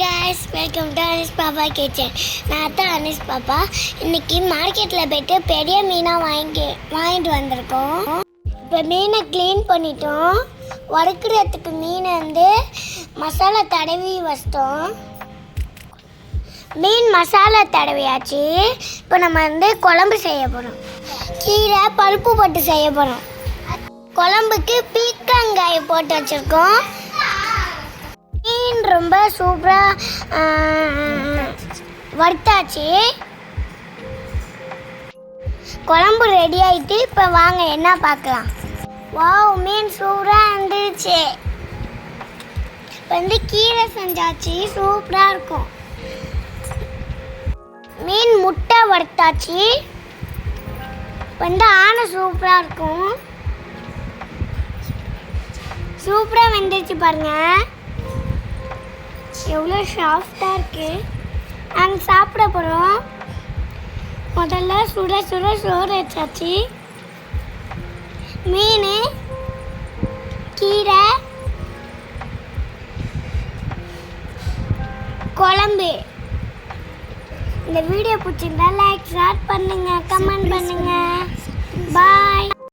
Hi welcome to Anis பாப்பா kitchen நான் தான் அனிஸ் பாப்பா இன்னைக்கு மார்க்கெட்டில் போயிட்டு பெரிய மீனாக வாங்கி வாங்கிட்டு வந்திருக்கோம். இப்போ மீனை க்ளீன் பண்ணிட்டோம். வறுக்கிறதுக்கு மீனை வந்து மசாலா தடவி வச்சிட்டோம். மீன் மசாலா தடவியாச்சு. இப்போ நம்ம வந்து குழம்பு செய்ய போகிறோம் கீரை பருப்பு போட்டு செய்ய போகிறோம் குழம்புக்கு பீக்கங்காய் போட்டு வச்சுருக்கோம். ரொம்ப சூப்பராக வறுத்தாச்சு. குழம்பு ரெடி ஆயிட்டு இப்போ வாங்க என்ன பார்க்கலாம். வாவ் மீன் சூப்பராக இருந்துச்சு. இப்போ வந்து கீரை செஞ்சாச்சு சூப்பராக இருக்கும். மீன் முட்டை வறுத்தாச்சு. இப்போ வந்து ஆனை சூப்பராக இருக்கும். சூப்பராக வெந்துருச்சு பாருங்கள் எவ்வளோ சாஃப்டாக இருக்கு. நாங்கள் சாப்பிட போகிறோம் முதல்ல சுட சுட சோறு வச்சாச்சு. மீன் கீரை குழம்பு. இந்த வீடியோ பிடிச்சிருந்தா லைக் ஷேர் பண்ணுங்க கமெண்ட் பண்ணுங்க. பாய்